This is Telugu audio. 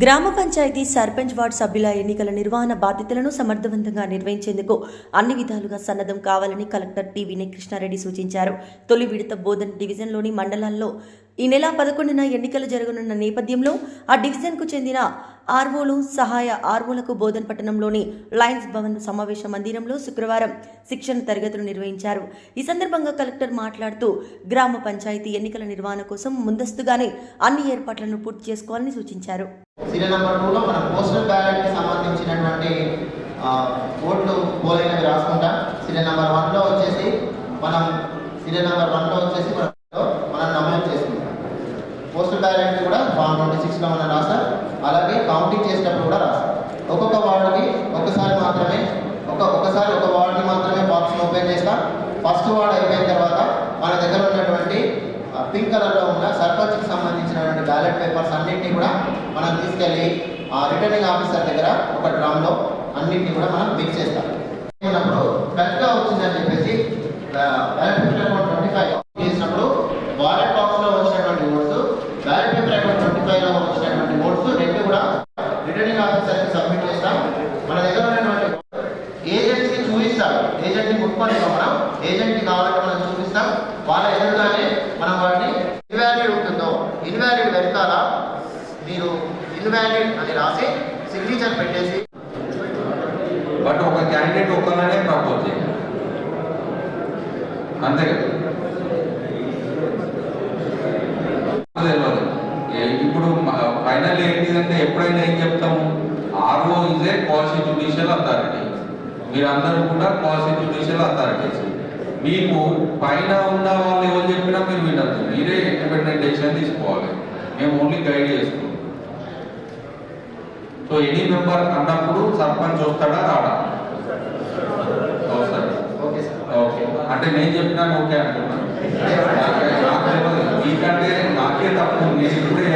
గ్రామ పంచాయతీ సర్పంచ్ వార్డు సభ్యుల ఎన్నికల నిర్వహణ బాధ్యతలను సమర్థవంతంగా నిర్వహించేందుకు అన్ని విధాలుగా సన్నద్ధం కావాలని కలెక్టర్ టి వినయ్ కృష్ణారెడ్డి సూచించారు. తొలి విడత బోధన్ డివిజన్లోని మండలాల్లో ఈ నెల పదకొండున ఎన్నికలు జరగనున్న నేపథ్యంలో ఆ డివిజన్కు చెందిన ఆర్వోలు సహాయ ఆర్వోలకు బోధన్ పట్టణంలోని లయన్స్ భవన్ సమావేశ మందిరంలో శుక్రవారం శిక్షణ తరగతులు నిర్వహించారు. ఈ సందర్భంగా కలెక్టర్ మాట్లాడుతూ గ్రామ పంచాయతీ ఎన్నికల నిర్వహణ కోసం ముందస్తుగానే అన్ని ఏర్పాట్లను పూర్తి చేసుకోవాలని సూచించారు. సీరియల్ నెంబర్ టూలో మన పోస్టల్ బ్యాలెట్కి సంబంధించినటువంటి ఓట్లు పోలైనవి రాసుకుంటాం. సీరియల్ నెంబర్ వన్లో వచ్చేసి మనం సీరియల్ నెంబర్ వన్లో వచ్చేసి మనం మనం నమోదు చేసుకుంటాం. పోస్టల్ బ్యాలెట్ కూడా ఫామ్ ట్వంటీ సిక్స్లో మనం రాస్తాం. అలాగే కౌంటింగ్ చేసేటప్పుడు కూడా రాస్తాం. ఒక్కొక్క వార్డుకి ఒకసారి మాత్రమే ఒక ఒకసారి ఒక వార్డుని మాత్రమే బాక్స్ ఓపెన్ చేస్తాం. ఫస్ట్ వార్డ్ అయిపోయిన తర్వాత మన దగ్గర ఉన్నటువంటి పింక్ కలర్లో ఉన్న సర్పంచ్కి సంబంధించినటువంటి బ్యాలెట్ పేపర్స్ అన్నింటినీ కూడా మనం తీసుకెళ్ళి ఆ రిటర్నింగ్ ఆఫీసర్ దగ్గర ఒక డ్రమ్లో అన్నింటినీ కూడా మనం మిక్స్ చేస్తాం. ఉన్నప్పుడు కరెక్ట్గా వచ్చిందని చెప్పేసి ballot paper account twenty five చేసినప్పుడు వాలెట్ బాక్స్లో వచ్చినటువంటి votes ballot paper account twenty ఫైవ్లో వచ్చినటువంటి ఓట్స్ రెండు కూడా రిటర్నింగ్ ఆఫీసర్కి సబ్మిట్ చేస్తాం. మన దగ్గర ఉన్నటువంటి ఏజెంట్కి చూపిస్తాం. ఏజెంట్ని ముట్టుకొని మనం ఏజెంట్కి కావాలంటే మనం చూపిస్తాం. వాళ్ళ ఎదురుగా మనం వాటిని ఇన్వాలిడ్ ఉంటుందో? ఇన్వాలిడ్ వెనకాల మీరు ఇన్వాలిడ్ అని రాసి సిగ్నేచర్ పెట్టేసి బట్ ఒక క్యాండిడేట్ ఒక్కనే ప్రపోజ్ చేయాలి. అంతే కదా? ఇప్పుడు ఫైనల్ ఏంటిదంటే ఎప్పుడైనా ఏం చెప్తాము? ఆర్ఓ ఇదే ఏ జ్యుడిషియల్ అథారిటీ మీరందరూ కూడా క్వాసి జ్యుడిషియల్ అథారిటీస్ మీకు పైన ఉన్న వాళ్ళు ఎవరు చెప్పినా మీరు వినద్దు. మీరే ఇండిపెండెంట్ డెసిషన్ తీసుకోవాలి. మేము ఓన్లీ గైడ్ చేస్తాం సో ఎనీ మెంబర్ అన్నప్పుడు సర్పంచ్ వస్తాడా రాడా? వస్తాడు. Okay sir. ఓకే. అంటే నేను చెప్పినా ఓకే అంటున్నాను మీకంటే నాకే తప్పు నేను ఇప్పుడే